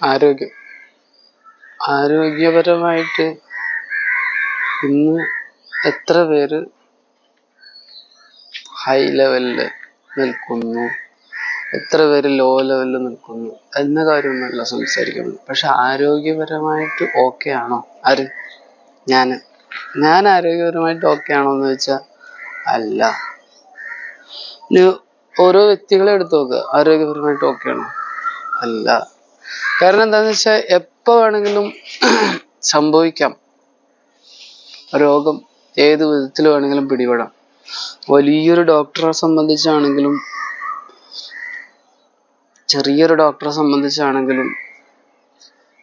ആരോഗ്യം. ആരോഗ്യപരമായിട്ട് ഇന്ന് എത്ര പേര് ഹൈ ലെവലിൽ നിൽക്കുന്നു? എത്ര പേര് ലോ ലെവലിൽ നിൽക്കുന്നു? എന്ന കാര്യമൊന്നുമല്ല സംസാരിക്കുന്നത്. പക്ഷെ ആരോഗ്യപരമായിട്ട് ഓക്കെ ആണോ? ആര്? ഞാൻ ഞാൻ ആരോഗ്യപരമായിട്ട് ഓക്കെ ആണോ എന്ന് വെച്ചാൽ അല്ല ഓരോ വ്യക്തികളെ എടുത്തു നോക്കുക ആരോഗ്യപരമായിട്ട് ഓക്കെ ആണോ? അല്ല. കാരണം എന്താണെന്ന് വെച്ചാൽ എപ്പോൾ വേണമെങ്കിലും സംഭവിക്കാം. രോഗം ഏത് വിധത്തിൽ വേണമെങ്കിലും പിടിപെടാം. വലിയൊരു ഡോക്ടറെ സംബന്ധിച്ചാണെങ്കിലും ചെറിയൊരു ഡോക്ടറെ സംബന്ധിച്ചാണെങ്കിലും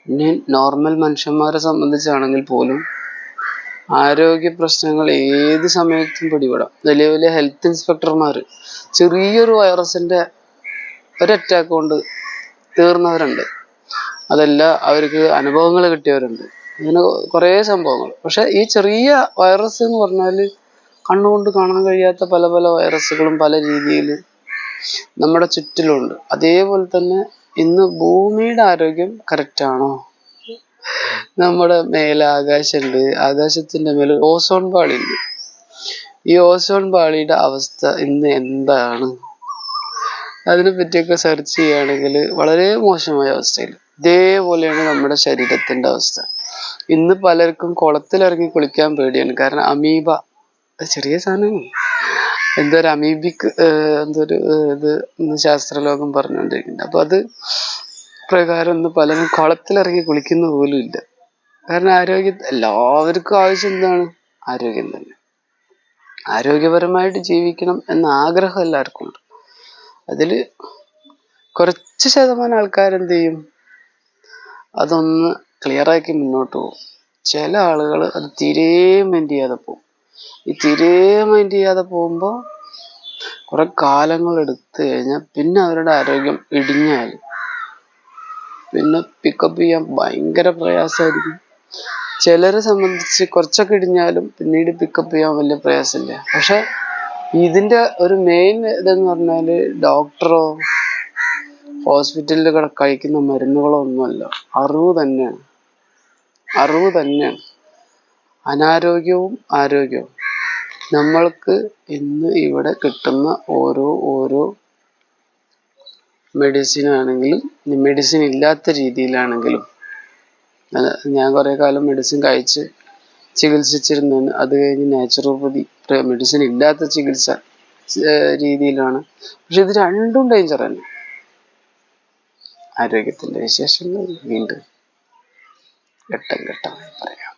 ഇനി നോർമൽ മനുഷ്യന്മാരെ സംബന്ധിച്ചാണെങ്കിൽ പോലും ആരോഗ്യ പ്രശ്നങ്ങൾ ഏത് സമയത്തും പിടിപെടാം. വലിയ വലിയ ഹെൽത്ത് ഇൻസ്പെക്ടർമാർ ചെറിയൊരു വൈറസിന്റെ ഒരു അറ്റാക്ക് കൊണ്ട് തീർന്നവരുണ്ട്. അതല്ല അവർക്ക് അനുഭവങ്ങൾ കിട്ടിയവരുണ്ട്. അങ്ങനെ കുറേ സംഭവങ്ങൾ. പക്ഷെ ഈ ചെറിയ വൈറസ് എന്ന് പറഞ്ഞാൽ കണ്ണുകൊണ്ട് കാണാൻ കഴിയാത്ത പല പല വൈറസുകളും പല രീതിയിൽ നമ്മുടെ ചുറ്റിലുണ്ട്. അതേപോലെ തന്നെ ഇന്ന് ഭൂമിയുടെ ആരോഗ്യം കറക്റ്റ് ആണോ? നമ്മുടെ മേലെ ആകാശമുണ്ട് ആകാശത്തിന്റെ മേലെ ഓസോൺ പാളിയുണ്ട് ഈ ഓസോൺ പാളിയുടെ അവസ്ഥ ഇന്ന് എന്താണ്? അതിനെ പറ്റിയൊക്കെ സെർച്ച് ചെയ്യുകയാണെങ്കിൽ വളരെ മോശമായ അവസ്ഥയിൽ ഇതേപോലെയാണ് നമ്മുടെ ശരീരത്തിന്റെ അവസ്ഥ. ഇന്ന് പലർക്കും കുളത്തിലിറങ്ങി കുളിക്കാൻ പേടിയാണ്. കാരണം അമീബ ചെറിയ സാധനമാണ്. എന്തോ ഒരു അമീബിക് എന്തൊരു ഇത് ശാസ്ത്രലോകം പറഞ്ഞുകൊണ്ടിരിക്കുന്നുണ്ട്. അപ്പൊ അത് പ്രകാരം ഇന്ന് പലരും കുളത്തിലിറങ്ങി കുളിക്കുന്ന പോലും ഇല്ല. കാരണം ആരോഗ്യ എല്ലാവർക്കും ആവശ്യം എന്താണ്? ആരോഗ്യം തന്നെ. ആരോഗ്യപരമായിട്ട് ജീവിക്കണം എന്ന ആഗ്രഹം എല്ലാവർക്കും ഉണ്ട്. അതിൽ കുറച്ച് ശതമാനം ആൾക്കാർ എന്ത് ചെയ്യും? അതൊന്ന് ക്ലിയർ ആക്കി മുന്നോട്ട് പോകും. ചില ആളുകൾ അത് തീരെ മൈൻഡ് ചെയ്യാതെ പോകും. ഈ തീരെ മൈൻഡ് ചെയ്യാതെ പോകുമ്പോൾ കുറെ കാലങ്ങൾ എടുത്തു കഴിഞ്ഞാൽ പിന്നെ അവരുടെ ആരോഗ്യം ഇടിഞ്ഞാൽ പിന്നെ പിക്കപ്പ് ചെയ്യാൻ ഭയങ്കര പ്രയാസമായിരിക്കും. ചിലരെ സംബന്ധിച്ച് കുറച്ചൊക്കെ ഇടിഞ്ഞാലും പിന്നീട് പിക്കപ്പ് ചെയ്യാൻ വലിയ പ്രയാസമില്ല. പക്ഷെ ഇതിന്റെ ഒരു മെയിൻ ഇതെന്ന് പറഞ്ഞാൽ ഡോക്ടറോ ഹോസ്പിറ്റലിൽ കഴിക്കുന്ന മരുന്നുകളോ ഒന്നുമല്ല അറിവ് തന്നെയാണ് അറിവ് തന്നെയാണ് അനാരോഗ്യവും ആരോഗ്യവും. നമ്മൾക്ക് ഇന്ന് ഇവിടെ കിട്ടുന്ന ഓരോ ഓരോ മെഡിസിൻ ആണെങ്കിലും മെഡിസിൻ ഇല്ലാത്ത രീതിയിലാണെങ്കിലും ഞാൻ കുറെ കാലം മെഡിസിൻ കഴിച്ച് ചികിത്സിച്ചിരുന്നതാണ്. അത് കഴിഞ്ഞ് നാച്ചുറോപ്പതി മെഡിസിൻ ഇല്ലാത്ത ചികിത്സ രീതിയിലാണ്. പക്ഷെ ഇത് രണ്ടും ഡേഞ്ചർ തന്നെ ആരോഗ്യത്തിന്റെ വിശേഷങ്ങൾ വീണ്ടും ഘട്ടം ഘട്ടമായി പറയാം.